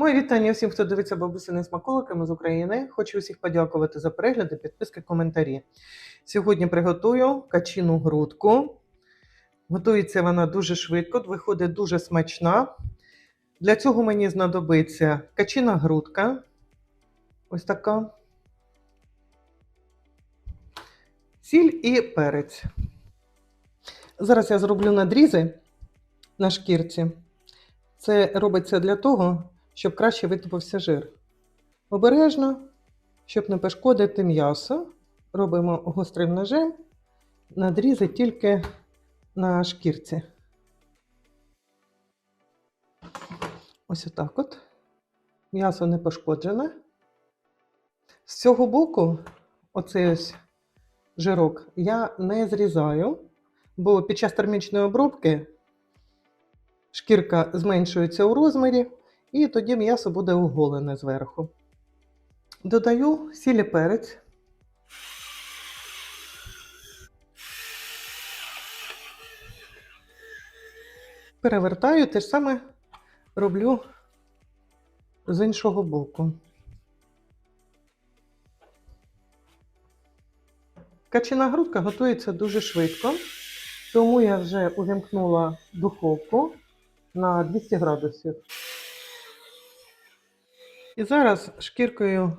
Мої вітання всім, хто дивиться бабусини смаколиками з України. Хочу усіх подякувати за перегляди, підписки, коментарі. Сьогодні приготую качину грудку. Готується вона дуже швидко, виходить дуже смачна. Для цього мені знадобиться качина грудка. Ось така. Сіль і перець. Зараз я зроблю надрізи на шкірці. Це робиться для того, щоб краще витопився жир. Обережно, щоб не пошкодити м'ясо, робимо гострим ножем, надрізи тільки на шкірці. Ось отак от. М'ясо не пошкоджене. З цього боку, оцей ось жирок, я не зрізаю, бо під час термічної обробки шкірка зменшується у розмірі, і тоді м'ясо буде оголене зверху. Додаю сіль і перець. Перевертаю, те ж саме роблю з іншого боку. Качина грудка готується дуже швидко, тому я вже увімкнула духовку на 200 градусів. І зараз шкіркою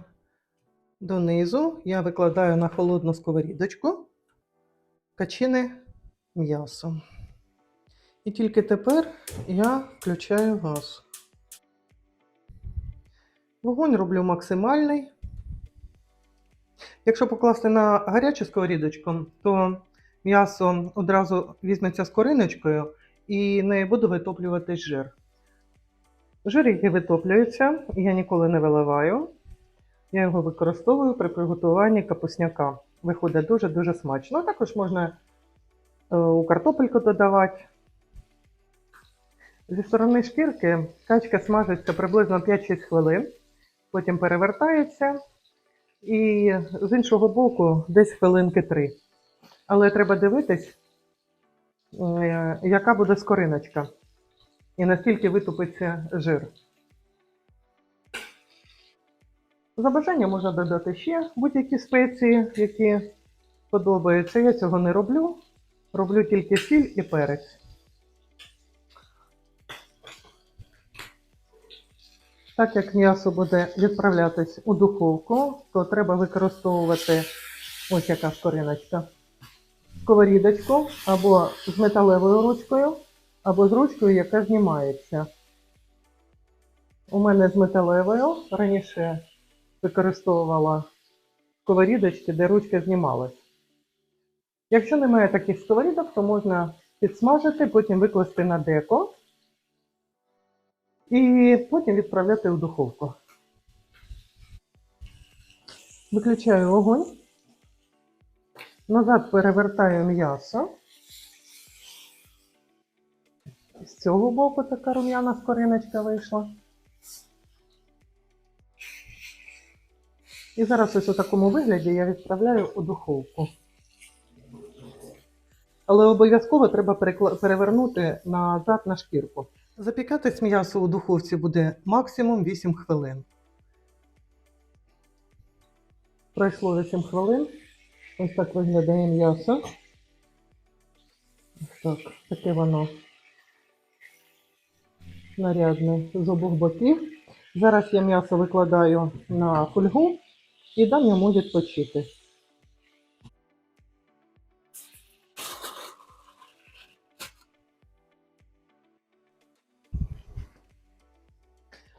донизу я викладаю на холодну сковорідочку качине м'ясо. І тільки тепер я включаю газ. Вогонь роблю максимальний. Якщо покласти на гарячу сковорідочку, то м'ясо одразу візьметься з кориночкою і не буду витоплювати жир. Жир, який витоплюється, я ніколи не виливаю. Я його використовую при приготуванні капусняка. Виходить дуже-дуже смачно. Також можна е, у картопельку додавати. Зі сторони шкірки качка смажиться приблизно 5-6 хвилин, потім перевертається. І з іншого боку десь хвилинки 3. Але треба дивитись, е, яка буде скориночка і наскільки витупиться жир. За бажанням можна додати ще будь-які спеції, які подобаються. Я цього не роблю. Роблю тільки сіль і перець. Так як м'ясо буде відправлятись у духовку, то треба використовувати ось яка скориночка. Сковорідочку або з металевою ручкою, або з ручкою, яка знімається. У мене з металевою раніше використовувала сковорідочки, де ручка знімалась. Якщо немає таких сковорідок, то можна підсмажити, потім викласти на деко і потім відправляти у духовку. Виключаю огонь. Назад перевертаю м'ясо. Цього боку така рум'яна скориночка вийшла. І зараз ось у такому вигляді я відправляю у духовку. Але обов'язково треба перевернути назад на шкірку. Запікатись м'ясо у духовці буде максимум 8 хвилин. Пройшло 8 хвилин. Ось так виглядає м'ясо. Ось так, таке воно нарядне з обох боків. Зараз я м'ясо викладаю на фольгу і дам йому відпочити.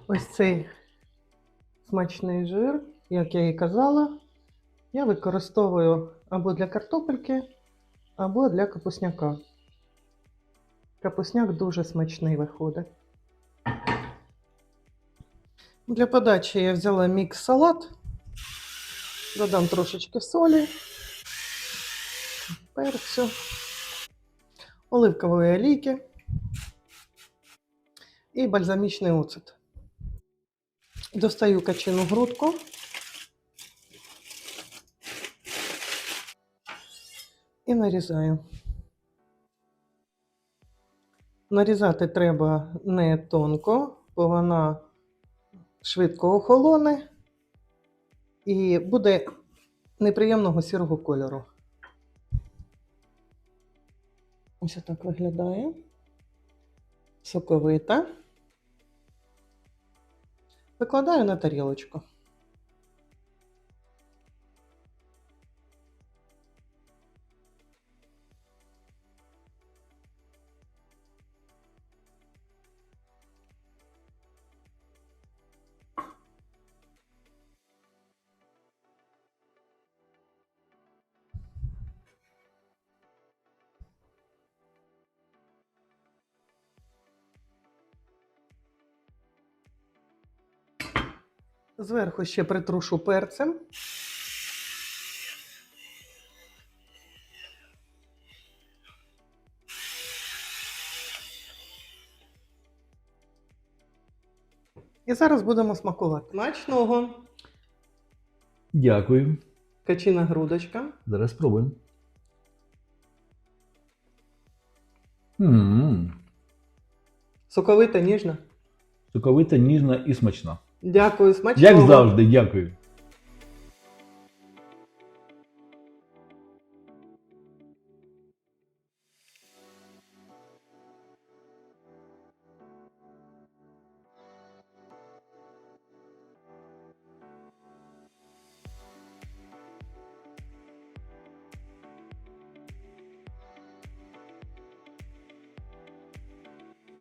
Ось цей смачний жир, як я і казала, я використовую або для картопельки, або для капусняка. Капусняк дуже смачний виходить. Для подачі я взяла мікс салат, додам трошечки солі, перцю, оливкової олійки і бальзамічний оцет. Достаю качину грудку. І нарізаю. Нарізати треба не тонко, бо вона швидко охолоне і буде неприємного сірого кольору. Ось так виглядає. Соковита. Викладаю на тарілочку. Зверху ще притрушу перцем. І зараз будемо смакувати. Смачного Дякую. качина грудочка. Зараз спробуємо. Соковита, ніжна. Соковита, ніжна і смачна. Дякую, смачного. Як завжди, дякую.